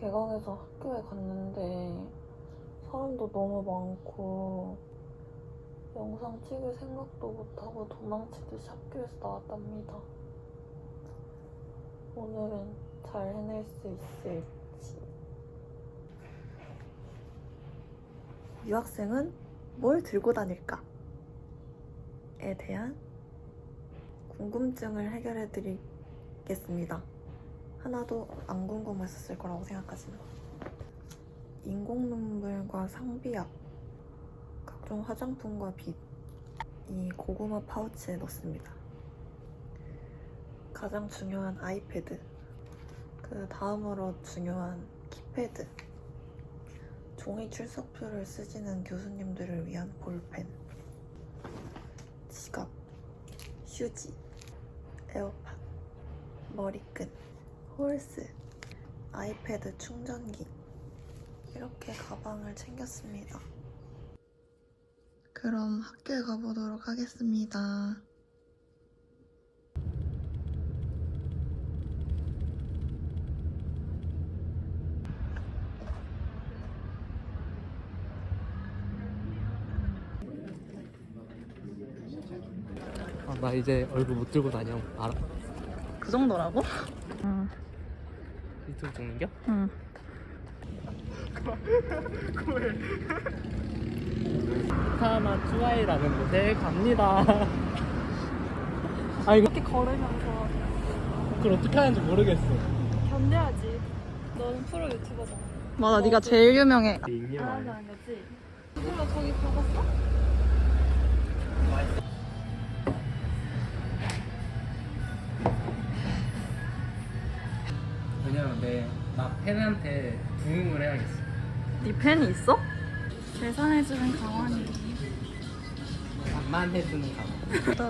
개강해서 학교에 갔는데 사람도 너무 많고 영상 찍을 생각도 못하고 도망치듯이 학교에서 나왔답니다. 오늘은 잘 해낼 수 있을지. 유학생은 뭘 들고 다닐까? 에 대한 궁금증을 해결해 드리겠습니다. 하나도 안 궁금했었을 거라고 생각하지만 인공 눈물과 상비약 각종 화장품과 빗이 고구마 파우치에 넣습니다. 가장 중요한 아이패드 그 다음으로 중요한 키패드 종이 출석표를 쓰시는 교수님들을 위한 볼펜 지갑 휴지 에어팟 머리끈 홀스, 아이패드 충전기 이렇게 가방을 챙겼습니다. 그럼 학교에 가보도록 하겠습니다. 아, 나 이제 얼굴 못 들고 다녀. 알아? 그 정도라고? 응, 유튜브 찍는겨? 응. 하나 쭈아이라는 곳에 갑니다. 아 이거 이렇게 걸으면서 그걸 어떻게 하는지 모르겠어. 견뎌야지. 너는 프로 유튜버잖아. 맞아, 네가 제일 유명해. 인형 안 하지 안 거지? 몰라 저기 가봤어? 왜냐면 나 팬한테 부응을 해야겠어. 네 팬이 있어? 계산해주는 강원이. 밥만 해주는 가방. 또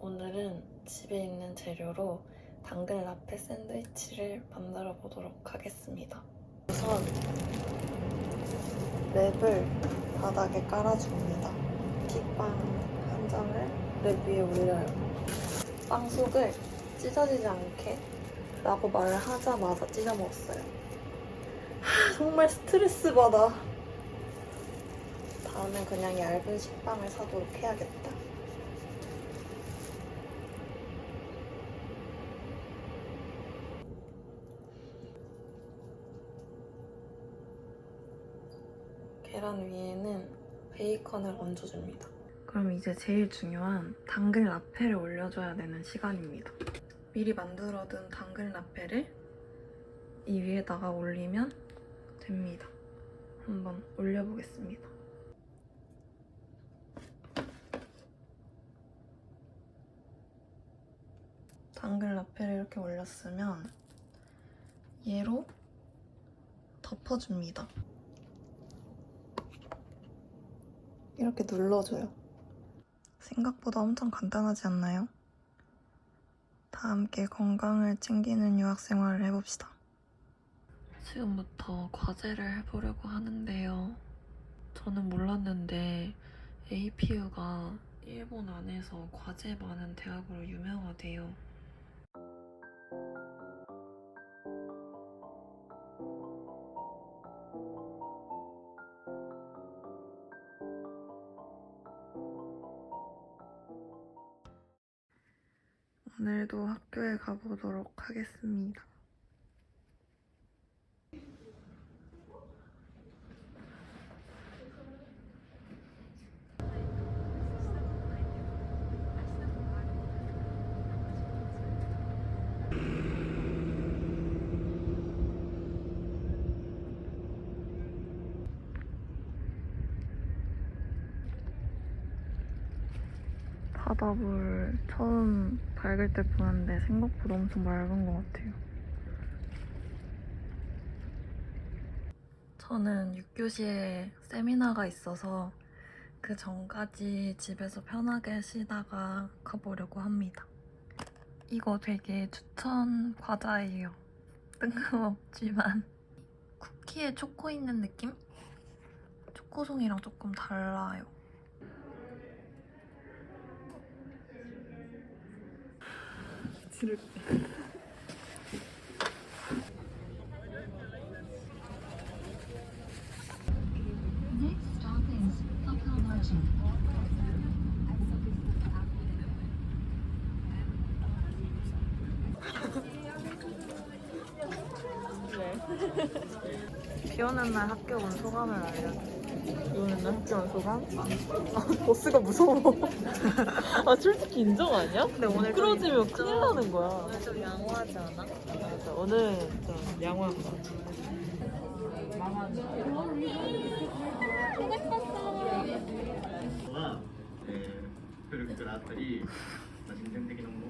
오늘은 집에 있는 재료로 당근 라페 샌드위치를 만들어 보도록 하겠습니다. 우선 랩을 바닥에 깔아줍니다. 킥빵 한 장을 랩 위에 올려요. 빵 속을 찢어지지 않게 라고 말을 하자마자 찢어 먹었어요. 하, 정말 스트레스 받아. 다음엔 그냥 얇은 식빵을 사도록 해야겠다. 계란 위에는 베이컨을 얹어줍니다. 그럼 이제 제일 중요한 당근 라페를 올려줘야 되는 시간입니다. 미리 만들어둔 당근 라페를 이 위에다가 올리면 됩니다. 한번 올려보겠습니다. 당근 라페를 이렇게 올렸으면 얘로 덮어줍니다. 이렇게 눌러줘요. 생각보다 엄청 간단하지 않나요? 다 함께 건강을 챙기는 유학 생활을 해봅시다. 지금부터 과제를 해보려고 하는데요. 저는 몰랐는데 APU가 일본 안에서 과제 많은 대학으로 유명하대요. 오늘도 학교에 가보도록 하겠습니다. 바다물 처음 밝을 때 보는데 생각보다 엄청 맑은 것 같아요. 저는 6교시에 세미나가 있어서 그 전까지 집에서 편하게 쉬다가 가보려고 합니다. 이거 되게 추천 과자예요. 뜬금없지만 쿠키에 초코 있는 느낌? 초코송이랑 조금 달라요. Margin. 비 오는 날 학교 온 소감을 알려줘. 이거는 학교 안 소감? 아, 버스가 무서워. 아, 솔직히 인정 아니야? 근데 오늘 미끄러지면 좀 큰일 나는 거야. 오늘 좀 양호하지 않아? 맞아, 오늘 일단 양호한 거 같아. 그, 그리고 그 나왔더니 나 인생 되게 너무